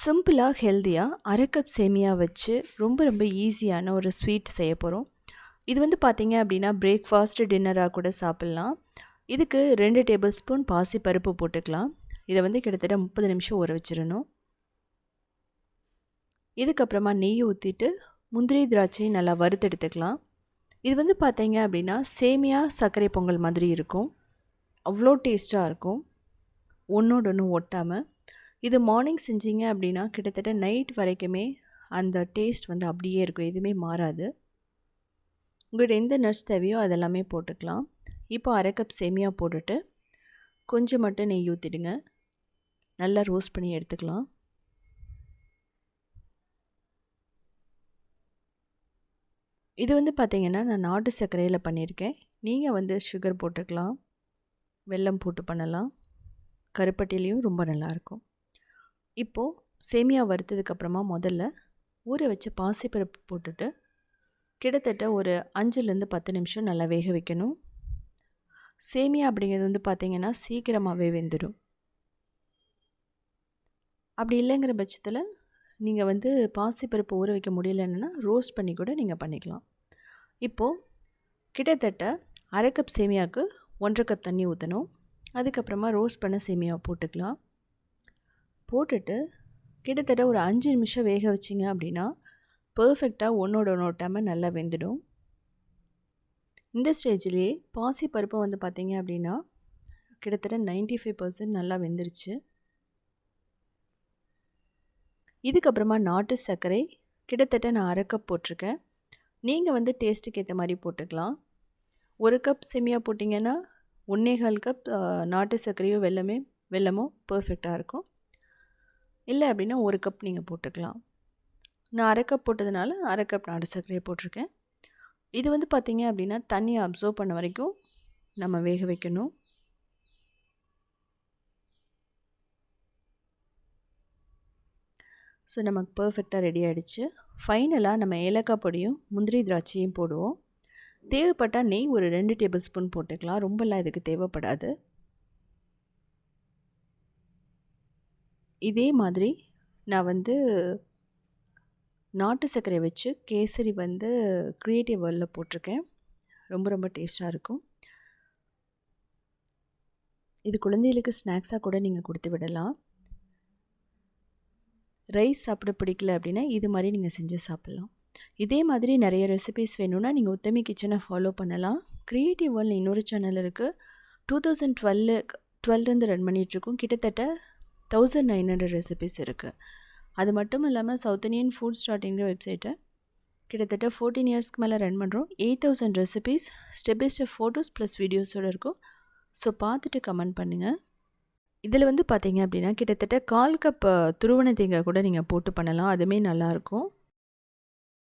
சிம்பிளாக ஹெல்த்தியாக அரை கப் சேமியா வச்சு ரொம்ப ரொம்ப ஈஸியான ஒரு ஸ்வீட் செய்ய போகிறோம் இது வந்து பார்த்திங்க அப்படின்னா பிரேக்ஃபாஸ்ட் டின்னராக கூட சாப்பிட்லாம். இதுக்கு ரெண்டு டேபிள் ஸ்பூன் பாசி பருப்பு போட்டுக்கலாம். இதை வந்து கிட்டத்தட்ட முப்பது நிமிஷம் ஊற வச்சிடணும். இதுக்கப்புறமா நெய் ஊற்றிட்டு முந்திரி திராட்சையை நல்லா வறுத்தெடுத்துக்கலாம். இது வந்து பார்த்தீங்க அப்படின்னா சேமியா சர்க்கரை பொங்கல் மாதிரி இருக்கும். அவ்வளோ டேஸ்ட்டாக இருக்கும். ஒன்றோட ஒன்று ஒட்டாமல் இது மார்னிங் செஞ்சீங்க அப்படின்னா கிட்டத்தட்ட நைட் வரைக்குமே அந்த டேஸ்ட் வந்து அப்படியே இருக்கும். எதுவுமே மாறாது. உங்கள்கிட்ட எந்த நட்ஸ் தேவையோ அதெல்லாமே போட்டுக்கலாம். இப்போ அரை கப் சேமியா போட்டுட்டு கொஞ்சம் மட்டும் நெய் ஊற்றிடுங்க நல்லா ரோஸ்ட் பண்ணி எடுத்துக்கலாம். இது வந்து பார்த்திங்கன்னா நான் நாட்டு சர்க்கரையில் பண்ணியிருக்கேன். நீங்கள் வந்து சுகர் போட்டுக்கலாம். வெல்லம் போட்டு பண்ணலாம். கருப்பட்டிலையும் ரொம்ப நல்லாயிருக்கும் இப்போது சேமியா வறுத்ததுக்கப்புறமா முதல்ல ஊற வச்ச பாசிப்பருப்பு போட்டுட்டு கிட்டத்தட்ட ஒரு அஞ்சுலேருந்து பத்து நிமிஷம் நல்லா வேக வைக்கணும். சேமியா அப்படிங்கிறது வந்து பார்த்திங்கன்னா சீக்கிரமாகவே வெந்துடும் அப்படி இல்லைங்கிற பட்சத்தில் நீங்கள் வந்து பாசிப்பருப்பு ஊற வைக்க முடியலன்னா ரோஸ்ட் பண்ணி கூட நீங்கள் பண்ணிக்கலாம். இப்போது கிட்டத்தட்ட அரை கப் சேமியாவுக்கு ஒன்றரை கப் தண்ணி ஊற்றணும் அதுக்கப்புறமா ரோஸ்ட் பண்ண சேமியாவை போட்டுக்கலாம். போட்டுட்டு கிட்டத்தட்ட ஒரு அஞ்சு நிமிஷம் வேக வச்சிங்க அப்படின்னா பர்ஃபெக்டாக ஒன்றோட ஒன்று ஒட்டாமல் நல்லா வெந்துடும். இந்த ஸ்டேஜ்லேயே பாசி பருப்பை வந்து பார்த்திங்க அப்படின்னா கிட்டத்தட்ட நைன்டி ஃபைவ் பர்சன்ட் நல்லா வெந்துருச்சு. இதுக்கப்புறமா நாட்டு சர்க்கரை கிட்டத்தட்ட நான் அரை கப் போட்டிருக்கேன். நீங்கள் வந்து டேஸ்ட்டுக்கு ஏற்ற மாதிரி போட்டுக்கலாம். ஒரு கப் செமியாக போட்டிங்கன்னா ஒன்றேகால் கப் நாட்டு சர்க்கரையோ வெள்ளமே வெள்ளமோ பர்ஃபெக்டாக இருக்கும். இல்லை அப்படின்னா ஒரு கப் நீங்கள் போட்டுக்கலாம். நான் அரை கப் போட்டதுனால அரை கப் நாடு சர்க்கரையை போட்டிருக்கேன். இது வந்து பார்த்திங்க அப்படின்னா தண்ணியை அப்சர்வ் பண்ண வரைக்கும் நம்ம வேக வைக்கணும். ஸோ நமக்கு பர்ஃபெக்டாக ரெடி ஆகிடுச்சு ஃபைனலாக நம்ம ஏலக்காய் பொடியும் முந்திரி திராட்சையும் போடுவோம். தேவைப்பட்டால் நெய் ஒரு ரெண்டு டேபிள் ஸ்பூன் போட்டுக்கலாம். ரொம்பலாம் இதுக்கு தேவைப்படாது. இதே மாதிரி நான் வந்து நாட்டு சர்க்கரை வச்சு கேசரி வந்து க்ரியேட்டிவ் வேர்ல்டில் போட்டிருக்கேன். ரொம்ப ரொம்ப டேஸ்ட்டாக இருக்கும். இது குழந்தைகளுக்கு ஸ்நாக்ஸாக கூட நீங்கள் கொடுத்து விடலாம். ரைஸ் சாப்பிட பிடிக்கல அப்படின்னா இது மாதிரி நீங்கள் செஞ்சு சாப்பிட்லாம். இதே மாதிரி நிறைய ரெசிபிஸ் வேணும்னா நீங்கள் உத்தமி கிச்சனை ஃபாலோ பண்ணலாம். க்ரியேட்டிவ் வேர்ல்டு இன்னொரு சேனல் இருக்குது டூ தௌசண்ட் டுவெல்லு டுவெல்லேருந்து ரன் பண்ணிகிட்ருக்கோம் கிட்டத்தட்ட தௌசண்ட் நைன் ஹண்ட்ரட் ரெசிபிஸ் இருக்குது அது மட்டும் இல்லாமல் சவுத் இண்டியன் ஃபுட் ஸ்டார்டிங்கிற வெப்சைட்டை கிட்டத்தட்ட ஃபோர்டீன் இயர்ஸ்க்கு மேலே ரன் பண்ணுறோம் eight thousand recipes step by step photos plus வீடியோஸோடு இருக்கும். ஸோ பார்த்துட்டு கமெண்ட் பண்ணுங்கள் இதில் வந்து பார்த்தீங்க அப்படின்னா கிட்டத்தட்ட கால் கப் துருவண தேங்காய் கூட நீங்கள் போட்டு பண்ணலாம். அதுவுமே நல்லாயிருக்கும்